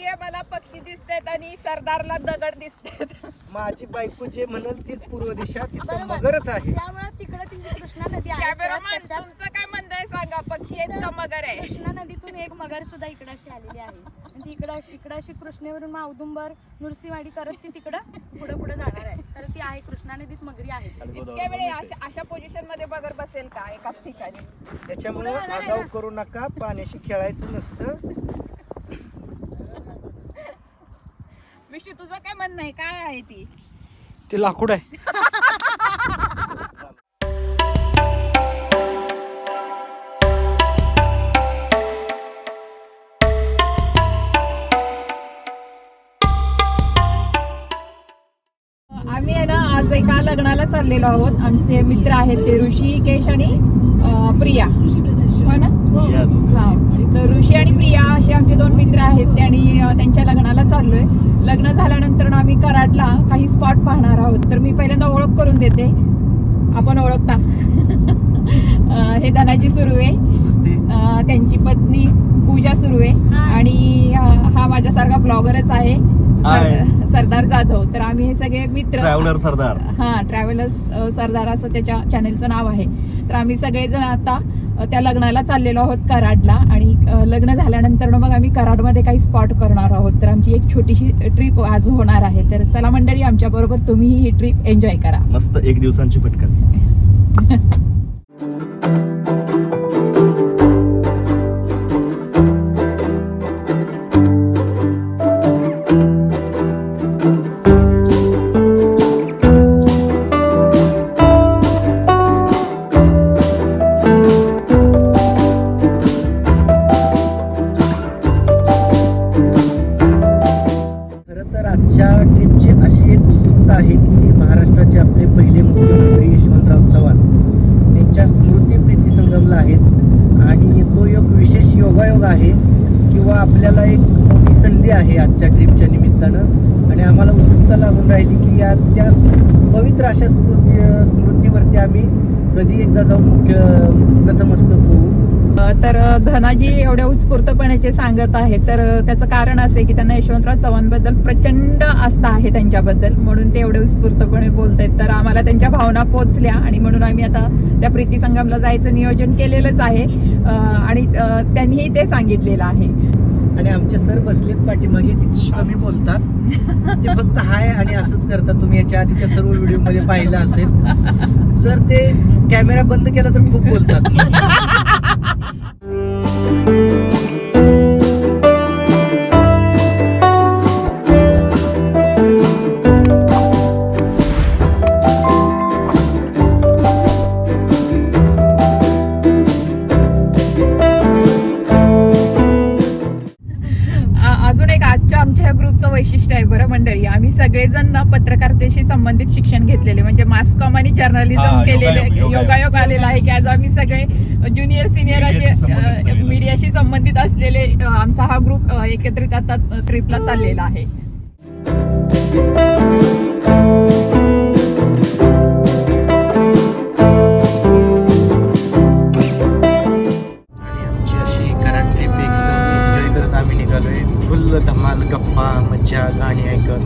म्हणतीये मला पक्षी दिसतात आणि सरदारला दगड दिसतात. माझी बायको जे म्हणल तीच पूर्व दिशा तिथं बरोबर. मगरच आहे. त्यामुळे तिकडे ती कृष्णा नदी आहे कॅमेरामॅन त्याच्यात तुमचं काय म्हणणं आहे सांगा? पक्षी आहेत का मगर आहे? कृष्णा नदीतून एक मगर सुद्धा इकडे अशी आलेली आहे. आणि ती इकडं इकडं अशी कृष्णेवरून औदुंबर नुरसिंहवाडी करत ती तिकडं पुढे पुढे जाणार आहे. तर ती आहे कृष्णा नदीत मगरी आहे. इतक्या वेळे अशा अशा पोझिशनमध्ये बगर बसेल का एकाच ठिकाणी? त्याच्यामुळे आगाऊ ना. करू नका. पाण्याशी खेळायचं नसतं. विष्णू तुझं काय म्हणणं आहे? काय आहे ती? ते लाकूड आहे. आम्ही आहे ना आज एका लग्नाला चाललेलो आहोत. आमचे मित्र आहेत ते ऋषिकेश आणि अं, प्रिया. हो ना? हा. तर ऋषी आणि प्रिया असे आमचे दोन मित्र आहेत. ते आणि त्यांच्या लग्नाला चाललोय. लग्न झाल्यानंतर ना आम्ही कराडला काही स्पॉट पाहणार आहोत. तर मी पहिल्यांदा ओळख करून देते. आपण ओळखता. हे धनाजी सुर्वे त्यांची पत्नी पूजा सुर्वे आणि हा माझ्यासारखा ब्लॉगरच आहे. सर- सरदार जाधव. तर आम्ही हे सगळे मित्र. ट्रॅव्हलर सरदार. हा ट्रॅव्हलर्स सरदार असं त्याच्या चॅनेलचं नाव आहे. तर आम्ही सगळेजण आता त्या लग्नाला चाललेलो आहोत कराडला आणि लग्न झाल्यानंतर मग आम्ही कराडमध्ये काही स्पॉट करणार आहोत. तर आमची एक छोटीशी ट्रिप आज होणार आहे. तर चला मंडळी आमच्या बरोबर तुम्ही ही ट्रिप एन्जॉय करा. मस्त एक दिवसांची पटकन. प्रीती आहे. आहेत आणि तो एक विशेष योगायोग आहे किंवा आपल्याला एक मोठी संधी आहे आजच्या ट्रिपच्या निमित्तानं. आणि आम्हाला उत्सुकता लागून राहिली की या त्या पवित्र अशा स्मृती स्मृतीवरती आम्ही कधी एकदा जाऊन मुख्य नतमस्तक होऊ तर धनाजी एवढ्या उत्स्फूर्तपणे जे सांगत आहे. तर त्याचं कारण असे की त्यांना यशवंतराव चव्हाणबद्दल प्रचंड आस्था आहे त्यांच्याबद्दल. म्हणून ते एवढे उत्स्फूर्तपणे बोलत आहेत तर आम्हाला त्यांच्या भावना पोचल्या आणि म्हणून आम्ही आता त्या प्रीती संगमला जायचं नियोजन केलेलंच आहे. आणि त्यांनीही ते सांगितलेलं आहे. आणि आमचे सर बसलेत पाठीमागे ते कमी बोलतात. ते फक्त हाय आणि असंच करतात. तुम्ही याच्या आधीच्या सर्व व्हिडिओमध्ये पाहिलं असेल. जर ते कॅमेरा बंद केला तर खूप बोलतात. Thank you. जर्नलिझम केलेले योगायोग, आलेला आहे की आज आम्ही सगळे ज्युनियर सिनियर असे. मीडियाशी संबंधित असलेले आमचा हा ग्रुप एकत्रित आता ट्रिपला चाललेला आहे. गप्पा मज्जा गाणी ऐकत.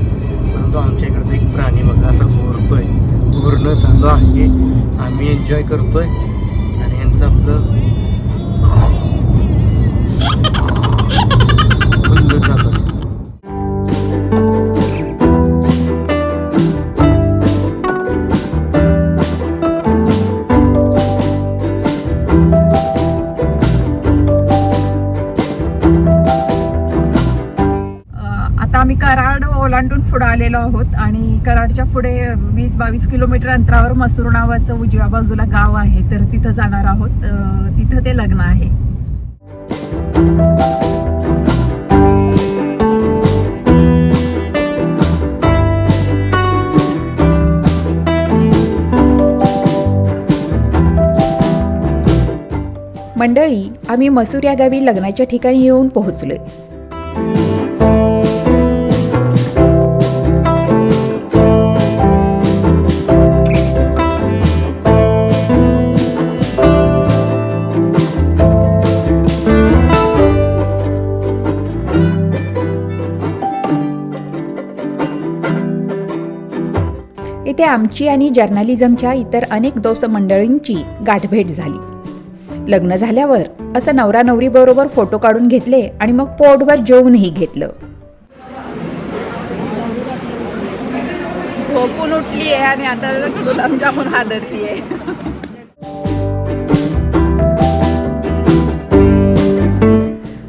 परंतु आमच्या इकडचं एक प्राणी बघा असा घोरतोय पूर्ण झालं आहे. आम्ही एन्जॉय करतोय. आलेलो आहोत आणि कराडच्या पुढे वीस बावीस किलोमीटर अंतरावर मसूर नावाचं उजव्या बाजूला गाव आहे तर तिथं जाणार आहोत. तिथं ते लग्न आहे. मंडळी आम्ही मसूर या गावी लग्नाच्या ठिकाणी येऊन पोहोचलोय. आमची आणि जर्नलिझमच्या इतर अनेक दोस्त मंडळींची गाठभेट झाली. लग्न झाल्यावर असं नवरा नवरी बरोबर फोटो काढून घेतले आणि मग पोटभर जेवूनही घेतलं. झोपून उठली आहे आणि आता गुलाबजामुन हादरतीये.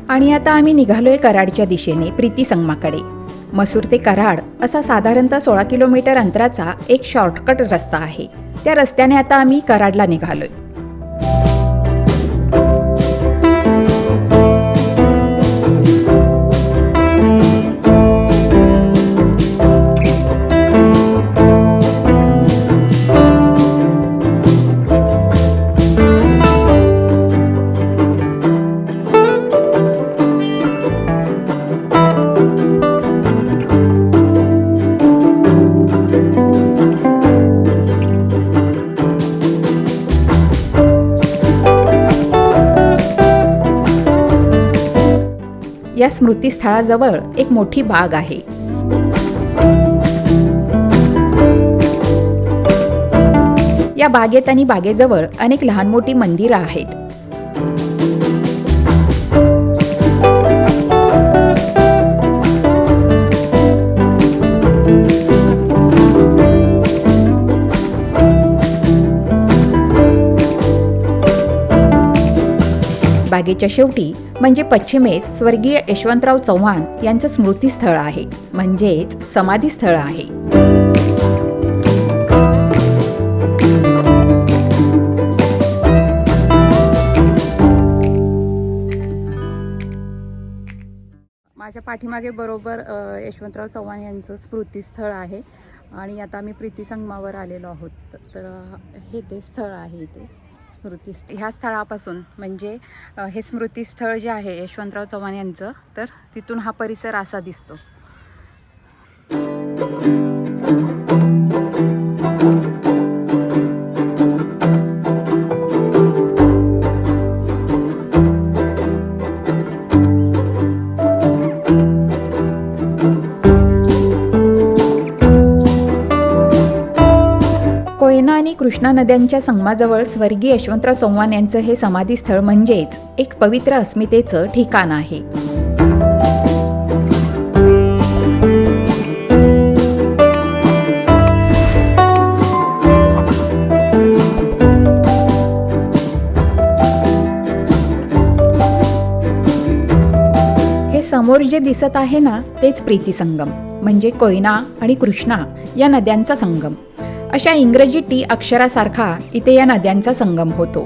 आणि आता आम्ही निघालोय कराडच्या दिशेने प्रीती संगमाकडे. मसूर ते कराड असा साधारणतः सोळा किलोमीटर अंतराचा एक शॉर्टकट रस्ता आहे. त्या रस्त्याने आता आम्ही कराडला निघालोय. या स्मृतीस्थळाजवळ एक मोठी बाग आहे. या बागेत आणि बागेजवळ अनेक लहान मोठी मंदिरं आहेत. बागेच्या शेवटी म्हणजे पश्चिमेस स्वर्गीय यशवंतराव चव्हाण यांचं स्मृतीस्थळ आहे. म्हणजेच समाधीस्थळ आहे. माझ्या पाठीमागे बरोबर यशवंतराव चव्हाण यांचं स्मृतीस्थळ आहे. आणि आता आम्ही प्रीती संगमावर आलेलो आहोत. तर हे ते स्थळ आहे इथे. स्मृती ह्या स्थळापासून म्हणजे हे स्मृतीस्थळ जे आहे यशवंतराव चव्हाण यांचं तर तिथून हा परिसर असा दिसतो. कृष्णा नद्यांच्या संगमाजवळ स्वर्गीय यशवंतराव चव्हाण यांचं हे समाधीस्थळ म्हणजेच एक पवित्र अस्मितेचं ठिकाण आहे. हे समोर जे दिसत आहे ना तेच प्रीती संगम म्हणजे कोयना आणि कृष्णा या नद्यांचा संगम. अशा इंग्रजी टी अक्षरासारखा इथे या नद्यांचा संगम होतो.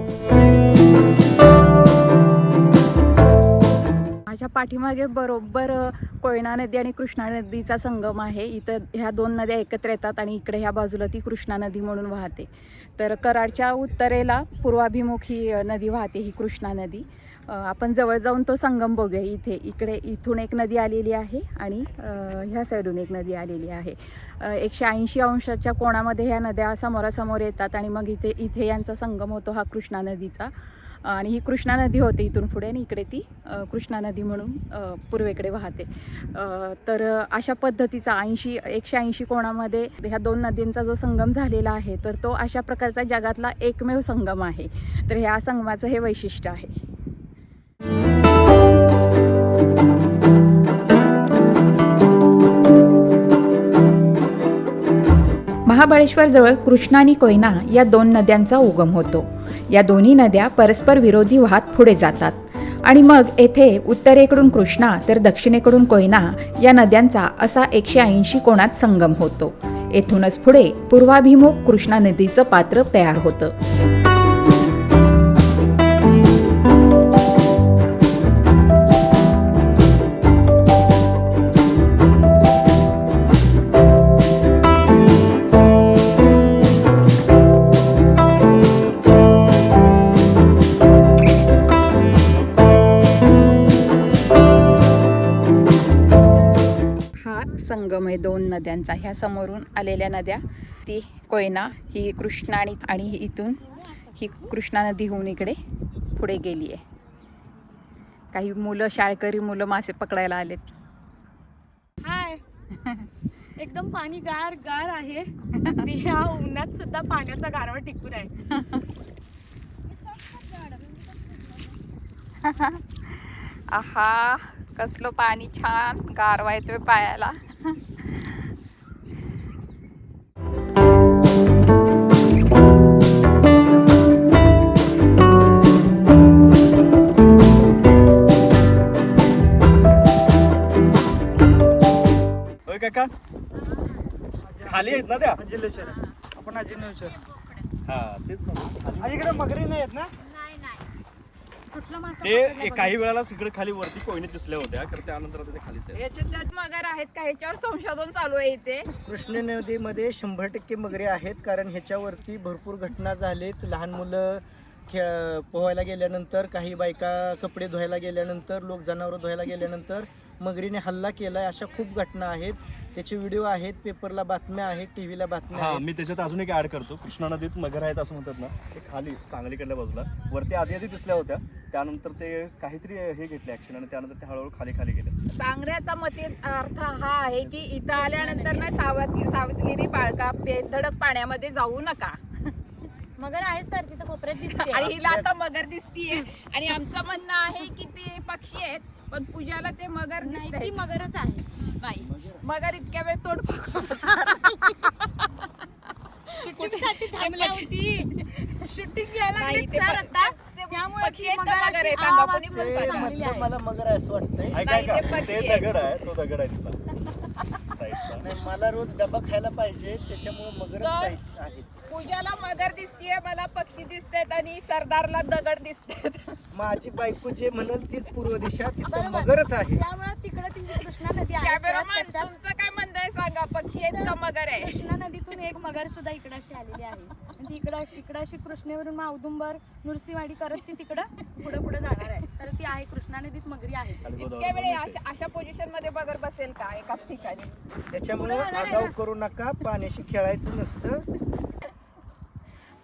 माझ्या पाठीमागे बरोबर कोयना नदी आणि कृष्णा नदीचा संगम आहे. इथं ह्या दोन नद्या एकत्र येतात आणि इकडे ह्या बाजूला ती कृष्णा नदी म्हणून वाहते. तर कराडच्या उत्तरेला पूर्वाभिमुखी नदी वाहते ही कृष्णा नदी. आपण जवळ जाऊन तो संगम बघूया. इथे इकडे इथून एक नदी आलेली आहे आणि ह्या साईडून एक नदी आलेली आहे. एकशे ऐंशी अंशाच्या कोणामध्ये ह्या नद्या समोरासमोर येतात आणि मग इथे इथे यांचा संगम होतो हा कृष्णा नदीचा. आणि ही कृष्णा नदी होते इथून पुढे आणि इकडे ती कृष्णा नदी म्हणून पूर्वेकडे वाहते. तर अशा पद्धतीचा ऐंशी एकशे ऐंशी कोणामध्ये ह्या दोन नदींचा जो संगम झालेला आहे तर तो अशा प्रकारचा जगातला एकमेव संगम आहे. तर ह्या संगमाचं हे वैशिष्ट्य आहे. महाबळेश्वरजवळ कृष्णा आणि कोयना या दोन नद्यांचा उगम होतो. या दोन्ही नद्या परस्पर विरोधी वाहत पुढे जातात. आणि मग येथे उत्तरेकडून कृष्णा तर दक्षिणेकडून कोयना या नद्यांचा असा एकशे ऐंशी कोणात संगम होतो. येथूनच पुढे पूर्वाभिमुख कृष्णा नदीचं पात्र तयार होतं. नद्यांचा ह्या समोरून आलेल्या नद्या. ती कोयना ही कृष्णा आणि आणि ही इथून ही कृष्णा नदी होऊन इकडे पुढे गेली आहे काही मुलं शाळकरी मुलं मासे पकडायला आलेत. हाय. एकदम पाणी गार गार आहे. ह्या उन्हात सुद्धा पाण्याचा गारवा टिकून आहे. आहा कसलं पाणी छान गारवा येतोय पायाला. होय काका खाली आहेत ना त्या? आपण विचार. हा तेच सांगतो. खाली- इकडे मगरी नाही आहेत ना? कुठला मासा ते एक काही वेळाला इकडे खाली वरती कोयनीत दिसल्या होत्या तर त्यानंतर आता ते खालीच आहे याच्यातल्या मगर आहेत का ह्याच्यावर संशोधन चालू आहे इथे. कृष्ण नदीमध्ये शंभर टक्के मगरी आहेत कारण ह्याच्यावरती भरपूर घटना झालेत. लहान मुलं खेळ पोहायला गेल्यानंतर काही बायका कपडे धुवायला गेल्यानंतर लोक जनावरं धुवायला गेल्यानंतर मगरीने हल्ला केलाय अशा खूप घटना आहेत. त्याचे व्हिडिओ आहेत पेपरला बातम्या आहेत टी व्हीला बातम्या हा आहेत. मी त्याच्यात अजून एक ऍड करतो. कृष्णा नदीत मगर आहेत असं म्हणतात ना. ते खाली सांगलीकडल्या बाजूला. वरती आधी आधी दिसल्या होत्या. त्यानंतर ते काहीतरी हे घेतले ऍक्शन आणि त्यानंतर ते हळूहळू खाली खाली गेले. सांगण्याचा मते अर्थ हा आहे की इथं आल्यानंतर ना सावधगिरी सावधगिरी बाळगा पे- धडक पाण्यामध्ये जाऊ नका. मगर आहे सर तिथं कोपऱ्यात दिसते. आणि हिला आता मगर दिसतीये. आणि आमचं म्हणणं आहे की ते पक्षी आहेत पण पूजाला ते मगर नाही ती मगरच आहे. नाही. मगर? इतक्या वेळ तोंड शूटिंग घ्यायला. मला मगर असं वाटतंय. ते. दगड आहे तो दगड आहे तिथला. मला रोज डबा खायला पाहिजे त्याच्यामुळे मगरच आहे. पूजाला मगर दिसतीये मला पक्षी दिसतात आणि सरदारला दगड दिसतात माझी बायको जे म्हणल तीच पूर्व दिशा तिथं बरोबर. मगरच आहे. त्यामुळे तिकडे ती कृष्णा नदी आहे सर. कॅमेरामॅन त्याच्यात तुमचं काय म्हणणं आहे सांगा? पक्षी आहेत का मगर आहे? कृष्णा नदीतून एक मगर सुद्धा इकडे अशी आलेली आहे. आणि ती इकडं इकडं अशी कृष्णेवरून मग औदुंबर नुरसिंहवाडी करत ती तिकडं पुढे पुढे जाणार आहे. तर ती आहे कृष्णा नदीत मगरी आहे. इतक्या वेळे अशा- अशा पोझिशनमध्ये बगर बसेल का एकाच ठिकाणी? त्याच्यामुळे आगाव करू नका पाण्याशी खेळायचं नसतं.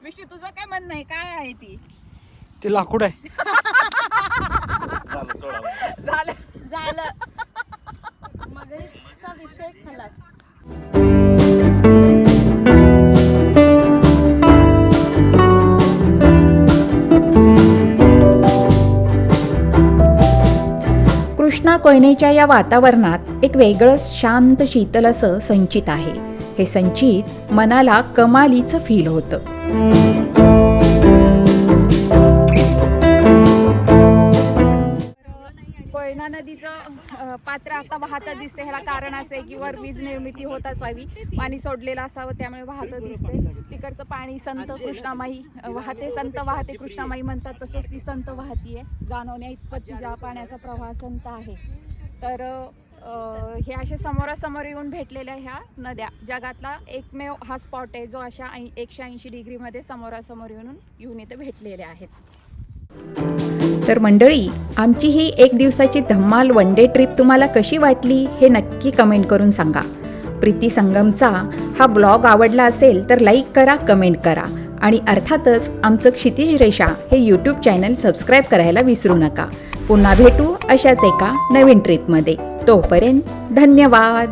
विष्णू तुझं काय म्हणणं आहे? काय आहे ती? ते लाकूड आहे. सोडा. झालं झालं. मगरीचा विषय खलास. कृष्णा कोयनेच्या या वातावरणात एक वेगळंच शांत शीतल असं संचित आहे. हे संचित मनाला कमालीचं फील होतं. कोयना नदीचं पात्र आता वाहत दिसते ह्याला कारण असं आहे की वर वीज निर्मिती होत असावी. पाणी सोडलेलं असावं त्यामुळे वाहत दिसते तिकडचं पाणी संत कृष्णामाई वाहते संत वाहते कृष्णामाई म्हणतात तसंच ती संत वाहतीये. जाणवण्या इतपत तिच्या पाण्याचा प्रवाह संत आहे. तर हे असे समोरासमोर येऊन भेटलेल्या ह्या नद्या. जगातला एकमेव हा स्पॉट आहे जो अशा ऐं एकशे ऐंशी डिग्रीमध्ये समोरासमोर येऊन येऊन इथं भेटलेल्या आहेत. तर मंडळी आमची ही एक दिवसाची धम्माल वन डे ट्रिप तुम्हाला कशी वाटली हे नक्की कमेंट करून सांगा. प्रीती संगमचा हा ब्लॉग आवडला असेल तर लाईक करा कमेंट करा. आणि अर्थातच आमचं क्षितिज रेषा हे यूट्यूब चॅनल सबस्क्राईब करायला विसरू नका. पुन्हा भेटू अशाच एका नवीन ट्रिपमध्ये तोपर्यंत धन्यवाद.